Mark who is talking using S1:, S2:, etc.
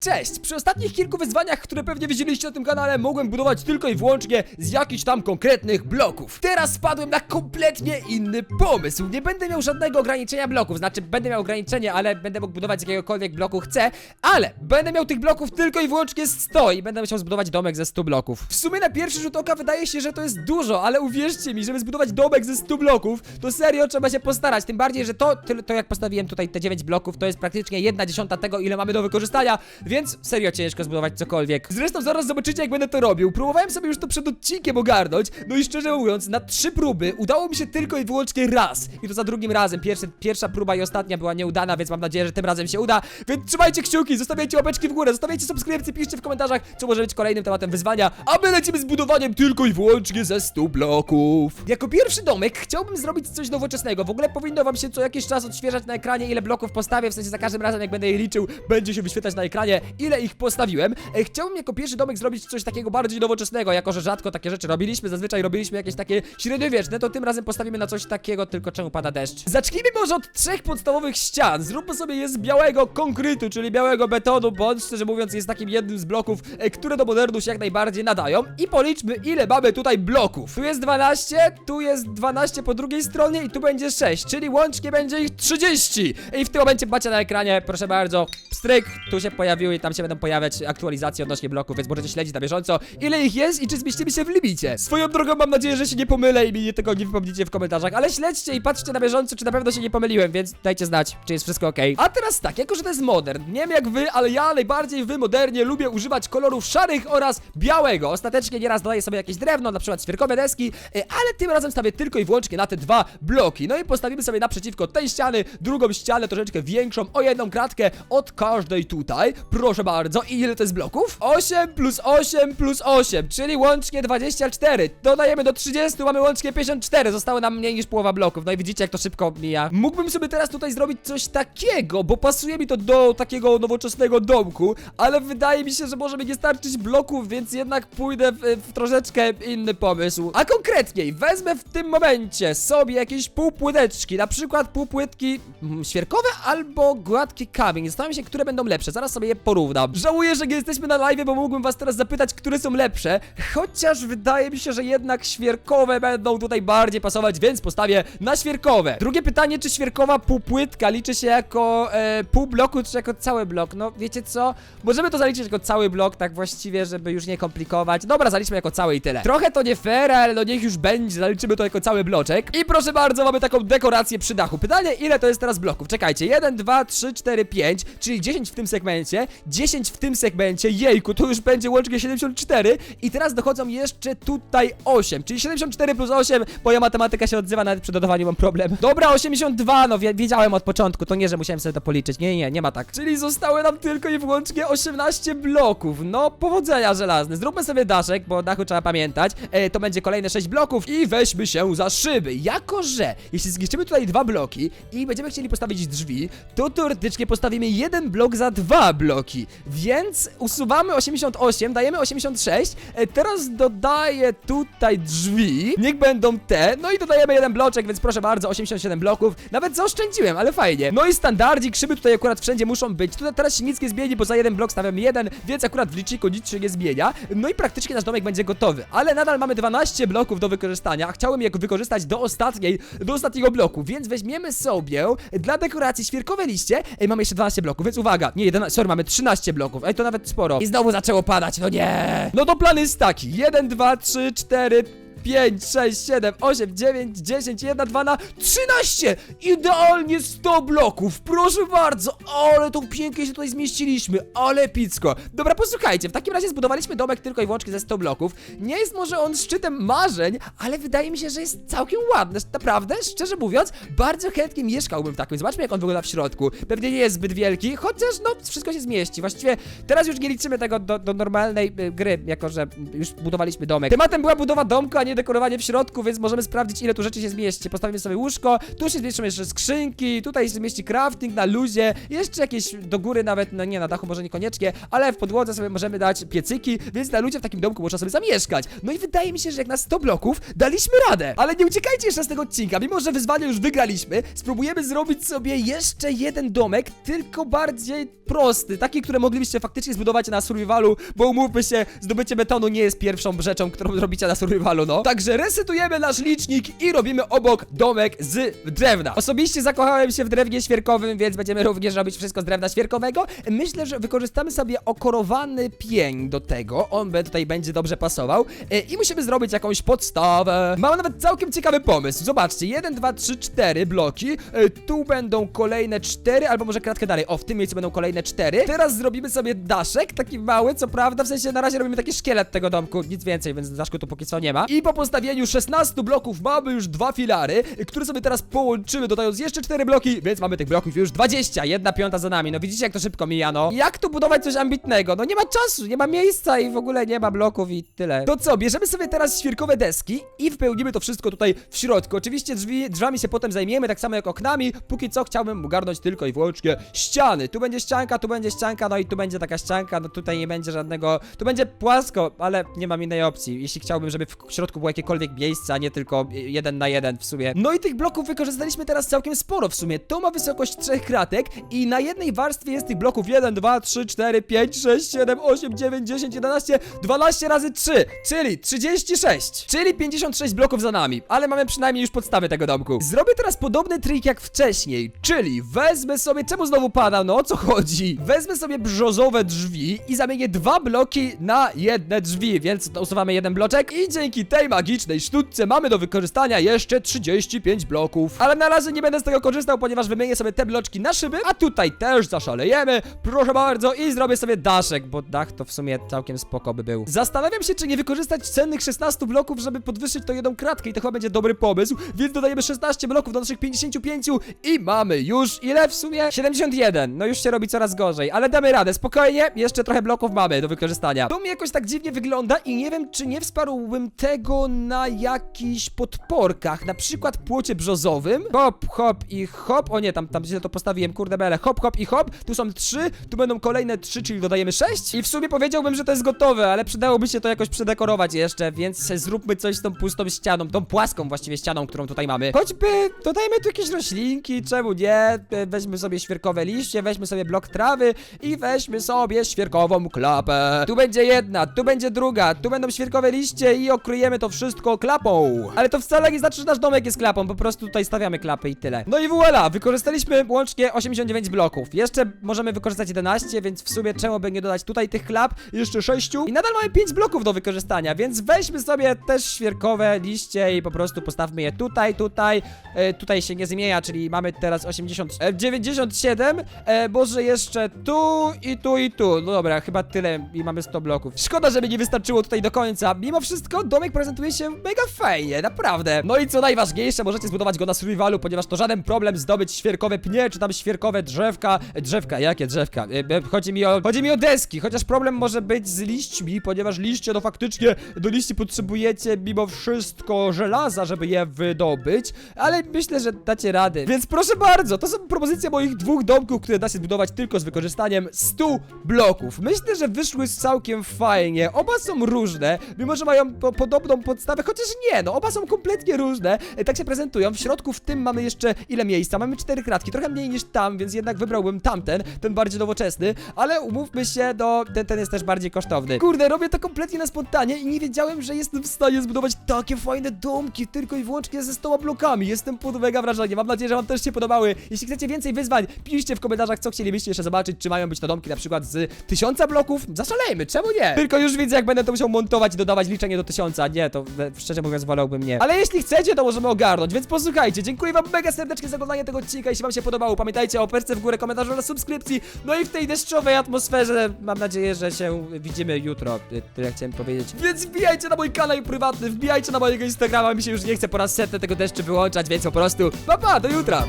S1: Cześć! Przy ostatnich kilku wyzwaniach, które pewnie widzieliście na tym kanale, mogłem budować tylko i wyłącznie z jakichś tam konkretnych bloków. Teraz spadłem na kompletnie inny pomysł. Nie będę miał żadnego ograniczenia bloków, znaczy będę miał ograniczenie, ale będę mógł budować jakiegokolwiek bloku chcę, ale będę miał tych bloków tylko i wyłącznie 100 i będę musiał zbudować domek ze 100 bloków. W sumie na pierwszy rzut oka wydaje się, że to jest dużo, ale uwierzcie mi, żeby zbudować domek ze 100 bloków, to serio trzeba się postarać. Tym bardziej, że to, to jak postawiłem tutaj te 9 bloków, to jest praktycznie 1 dziesiąta tego, ile mamy do wykorzystania, więc serio ciężko zbudować cokolwiek. Zresztą zaraz zobaczycie, jak będę to robił. Próbowałem sobie już to przed odcinkiem ogarnąć, no i szczerze mówiąc, na trzy próby udało mi się tylko i wyłącznie raz. I to za drugim razem. Pierwsza próba i ostatnia była nieudana, więc mam nadzieję, że tym razem się uda. Więc trzymajcie kciuki, zostawiajcie łapeczki w górę, zostawiajcie subskrypcje, piszcie w komentarzach, co może być kolejnym tematem wyzwania, a my lecimy z budowaniem tylko i wyłącznie ze 100 bloków. Jako pierwszy domek chciałbym zrobić coś nowoczesnego. W ogóle powinno wam się co jakiś czas odświeżać na ekranie, ile bloków postawię, w sensie za każdym razem, jak będę je liczył, będzie się wyświetlać na ekranie, ile ich postawiłem. E, Chciałbym jako pierwszy domek zrobić coś takiego bardziej nowoczesnego, jako że rzadko takie rzeczy robiliśmy, zazwyczaj robiliśmy jakieś takie średniowieczne, to tym razem postawimy na coś takiego, tylko czemu pada deszcz. Zacznijmy może od trzech podstawowych ścian. Zróbmy sobie je z białego konkretu, czyli białego betonu, bądź szczerze mówiąc jest takim jednym z bloków, e, które do modernu się jak najbardziej nadają. I policzmy, ile mamy tutaj bloków. Tu jest 12, tu jest 12 po drugiej stronie i tu będzie 6, czyli łącznie będzie ich 30. I w tym momencie macie na ekranie, proszę bardzo, pstryk, tu się i tam się będą pojawiać aktualizacje odnośnie bloków, więc możecie śledzić na bieżąco, ile ich jest i czy zmieścimy się w limicie. Swoją drogą mam nadzieję, że się nie pomylę i mi tego nie wypomnicie w komentarzach, ale śledźcie i patrzcie na bieżąco, czy na pewno się nie pomyliłem, więc dajcie znać, czy jest wszystko ok. A teraz tak, jako że to jest modern, nie wiem jak wy, ale ja najbardziej w modernie lubię używać kolorów szarych oraz białego. Ostatecznie nieraz dodaję sobie jakieś drewno, na przykład świerkowe deski, e, ale tym razem stawię tylko i wyłącznie na te dwa bloki. No i postawimy sobie naprzeciwko tej ściany drugą ścianę troszeczkę większą, o jedną kratkę od każdej tutaj. Proszę bardzo, i ile to jest bloków? 8 plus 8 plus 8, czyli łącznie 24. Dodajemy do 30, mamy łącznie 54. Zostało nam mniej niż połowa bloków. No i widzicie, jak to szybko mija. Mógłbym sobie teraz tutaj zrobić coś takiego, bo pasuje mi to do takiego nowoczesnego domku, ale wydaje mi się, że może mi nie starczyć bloków, więc jednak pójdę w, w troszeczkę inny pomysł. A konkretniej, wezmę w tym momencie sobie jakieś półpłyteczki, na przykład półpłytki mm, świerkowe albo gładki kamień. Zastanawiam się, które będą lepsze. Zaraz sobie je porównam. Żałuję, że nie jesteśmy na live, bo mógłbym was teraz zapytać, które są lepsze, chociaż wydaje mi się, że jednak świerkowe będą tutaj bardziej pasować, więc postawię na świerkowe. Drugie pytanie, czy świerkowa półpłytka liczy się jako e, pół bloku, czy jako cały blok? No, wiecie co? Możemy to zaliczyć jako cały blok, tak właściwie, żeby już nie komplikować. Dobra, zaliczmy jako cały i tyle. Trochę to nie fair, ale no niech już będzie, zaliczymy to jako cały bloczek. I proszę bardzo, mamy taką dekorację przy dachu. Pytanie, ile to jest teraz bloków? Czekajcie, 1, 2, 3, 4, 5, czyli 10 w tym segmencie, 10 w tym segmencie, jejku, to już będzie łącznie 74 i teraz dochodzą jeszcze tutaj 8, czyli 74 plus 8, moja matematyka się odzywa, nawet przy dodawaniu mam problem. Dobra, 82, no wie, wiedziałem od początku, to nie, że musiałem sobie to policzyć, nie, nie, nie ma tak. Czyli zostały nam tylko i wyłącznie 18 bloków, no powodzenia żelazne. Zróbmy sobie daszek, bo dachu trzeba pamiętać, e, to będzie kolejne 6 bloków i weźmy się za szyby. Jako, że jeśli zniszczymy tutaj dwa bloki i będziemy chcieli postawić drzwi, to teoretycznie postawimy jeden blok za dwa bloki, więc usuwamy 88, dajemy 86, e, teraz dodaję tutaj drzwi, niech będą te, no i dodajemy jeden bloczek, więc proszę bardzo, 87 bloków, nawet zaoszczędziłem, ale fajnie. No i standardzik, szyby tutaj akurat wszędzie muszą być, tutaj teraz się nic nie zmieni, bo za jeden blok stawiam jeden, więc akurat w liczniku nic się nie zmienia, no i praktycznie nasz domek będzie gotowy, ale nadal mamy 12 bloków do wykorzystania, chciałem je wykorzystać do ostatniej, do ostatniego bloku, więc weźmiemy sobie dla dekoracji świerkowe liście, ej, mamy jeszcze 12 bloków, więc uwaga, nie 11, sorry, mamy 13 bloków, ej, to nawet sporo. I znowu zaczęło padać, no nie! No to plan jest taki, 1, 2, 3, 4, 5, 6, 7, 8, 9, 10, 1, 2 na 13! Idealnie 100 bloków, proszę bardzo! Ale to pięknie się tutaj zmieściliśmy, ale picko. Dobra, posłuchajcie, w takim razie zbudowaliśmy domek tylko i wyłącznie ze 100 bloków. Nie jest może on szczytem marzeń, ale wydaje mi się, że jest całkiem ładny. Naprawdę, szczerze mówiąc, bardzo chętnie mieszkałbym w takim. Zobaczmy, jak on wygląda w środku. Pewnie nie jest zbyt wielki, chociaż no, wszystko się zmieści. Właściwie teraz już nie liczymy tego do, do normalnej y, gry, jako że już budowaliśmy domek. Tematem była budowa domku, a nie dekorowanie w środku, więc możemy sprawdzić ile tu rzeczy się zmieści. Postawimy sobie łóżko, tu się zmieszczą jeszcze skrzynki, tutaj się zmieści crafting na luzie, jeszcze jakieś do góry nawet, no nie, na dachu może niekoniecznie, ale w podłodze sobie możemy dać piecyki, więc na ludzie w takim domku można sobie zamieszkać. No i wydaje mi się, że jak na 100 bloków daliśmy radę. Ale nie uciekajcie jeszcze z tego odcinka, mimo że wyzwanie już wygraliśmy, spróbujemy zrobić sobie jeszcze jeden domek, tylko bardziej prosty, taki, który moglibyście faktycznie zbudować na survivalu, bo umówmy się, zdobycie betonu nie jest pierwszą rzeczą, którą robicie na survivalu, no. Także resetujemy nasz licznik i robimy obok domek z drewna. Osobiście zakochałem się w drewnie świerkowym, więc będziemy również robić wszystko z drewna świerkowego. Myślę, że wykorzystamy sobie okorowany pień do tego, on tutaj będzie dobrze pasował E, i musimy zrobić jakąś podstawę. Mam nawet całkiem ciekawy pomysł, zobaczcie, 1, 2, 3, 4 bloki, E, tu będą kolejne 4, albo może kratkę dalej, o, w tym miejscu będą kolejne 4. Teraz zrobimy sobie daszek, taki mały, co prawda, w sensie na razie robimy taki szkielet tego domku, nic więcej, więc daszku tu póki co nie ma. I po postawieniu 16 bloków mamy już dwa filary, które sobie teraz połączymy, dodając jeszcze 4 bloki, więc mamy tych bloków już 20, jedna piąta za nami. No widzicie jak to szybko mija, no. Jak tu budować coś ambitnego? No nie ma czasu, nie ma miejsca i w ogóle nie ma bloków i tyle. To co, bierzemy sobie teraz świerkowe deski i wpełnimy to wszystko tutaj w środku. Oczywiście drzwi, drzwiami się potem zajmiemy, tak samo jak oknami. Póki co chciałbym ogarnąć tylko i wyłącznie ściany. Tu będzie ścianka, tu będzie ścianka, no i tu będzie taka ścianka, no tutaj nie będzie żadnego... Tu będzie płasko, ale nie mam innej opcji. Jeśli chciałbym, żeby w środku było jakiekolwiek miejsce, a nie tylko jeden na jeden w sumie. No i tych bloków wykorzystaliśmy teraz całkiem sporo w sumie. To ma wysokość trzech kratek i na jednej warstwie jest tych bloków 1, 2, 3, 4, 5, 6, 7, 8, 9, 10, 11, 12 razy 3, czyli 36, czyli 56 bloków za nami, ale mamy przynajmniej już podstawy tego domku. Zrobię teraz podobny trik jak wcześniej, czyli wezmę sobie, czemu znowu pada, no o co chodzi? Wezmę sobie brzozowe drzwi i zamienię dwa bloki na jedne drzwi, więc usuwamy jeden bloczek i dzięki tej magicznej sztuczce mamy do wykorzystania jeszcze 35 bloków. Ale na razie nie będę z tego korzystał, ponieważ wymienię sobie te bloczki na szyby, a tutaj też zaszalejemy, proszę bardzo, i zrobię sobie daszek, bo dach to w sumie całkiem spoko by był. Zastanawiam się, czy nie wykorzystać cennych 16 bloków, żeby podwyższyć to jedną kratkę i to chyba będzie dobry pomysł, więc dodajemy 16 bloków do naszych 55 i mamy już ile w sumie? 71, no już się robi coraz gorzej, ale damy radę, spokojnie, jeszcze trochę bloków mamy do wykorzystania. To mi jakoś tak dziwnie wygląda i nie wiem, czy nie wsparłbym tego na jakichś podporkach, na przykład płocie brzozowym. Hop, hop i hop, o nie, tam, tam źle to postawiłem, kurde bele, hop, hop i hop, tu są trzy, tu będą kolejne trzy, czyli dodajemy sześć i w sumie powiedziałbym, że to jest gotowe, ale przydałoby się to jakoś przedekorować jeszcze, więc zróbmy coś z tą pustą ścianą, tą płaską właściwie ścianą, którą tutaj mamy. Choćby dodajmy tu jakieś roślinki, czemu nie? E, Weźmy sobie świerkowe liście, weźmy sobie blok trawy i weźmy sobie świerkową klapę. Tu będzie jedna, tu będzie druga, tu będą świerkowe liście i okryjemy to wszystko klapą. Ale to wcale nie znaczy, że nasz domek jest klapą, po prostu tutaj stawiamy klapy i tyle. No i voilà, wykorzystaliśmy łącznie 89 bloków. Jeszcze możemy wykorzystać 11, więc w sumie czemu by nie dodać tutaj tych klap, jeszcze 6 i nadal mamy 5 bloków do wykorzystania, więc weźmy sobie też świerkowe liście i po prostu postawmy je tutaj, tutaj, e, tutaj się nie zmienia, czyli mamy teraz 80, e, 97, e, może jeszcze tu i tu i tu. No dobra, chyba tyle i mamy 100 bloków. Szkoda, żeby nie wystarczyło tutaj do końca. Mimo wszystko domek prezentuje się mega fajnie, naprawdę. No i co najważniejsze, możecie zbudować go na survivalu, ponieważ to żaden problem zdobyć świerkowe pnie, czy tam świerkowe drzewka. Drzewka, jakie drzewka? E, e, Chodzi mi o, chodzi mi o deski, chociaż problem może być z liśćmi, ponieważ liście to faktycznie do liści potrzebujecie mimo wszystko żelaza, żeby je wydobyć, ale myślę, że dacie radę. Więc proszę bardzo, to są propozycje moich dwóch domków, które da się zbudować tylko z wykorzystaniem 100 bloków. Myślę, że wyszły całkiem fajnie. Oba są różne, mimo że mają po podobną podstawę, chociaż nie, no oba są kompletnie różne. E, Tak się prezentują. W środku w tym mamy jeszcze ile miejsca? Mamy cztery kratki, trochę mniej niż tam, więc jednak wybrałbym tamten, ten bardziej nowoczesny, ale umówmy się, no ten, ten jest też bardziej kosztowny. Kurde, robię to kompletnie na spontanie i nie wiedziałem, że jestem w stanie zbudować takie fajne domki tylko i wyłącznie ze 100 blokami. Jestem pod mega wrażeniem. Mam nadzieję, że wam też się podobały. Jeśli chcecie więcej wyzwań, piszcie w komentarzach, co chcielibyście jeszcze zobaczyć, czy mają być to domki na przykład z 1000 bloków. Zaszalejmy, czemu nie? Tylko już widzę, jak będę to musiał montować i dodawać liczenie do 1000. Nie, to szczerze mówiąc wolałbym nie. Ale jeśli chcecie, to możemy ogarnąć, więc posłuchajcie. Dziękuję wam mega serdecznie za oglądanie tego odcinka. Jeśli wam się podobało, pamiętajcie o operce w górę, komentarzu oraz subskrypcji. No i w tej deszczowej atmosferze mam nadzieję, że się widzimy jutro. Y, Tyle chciałem powiedzieć. Więc wbijajcie na mój kanał prywatny, wbijajcie na mojego Instagrama. Mi się już nie chce po raz setny tego deszczu wyłączać, więc po prostu pa pa, do jutra!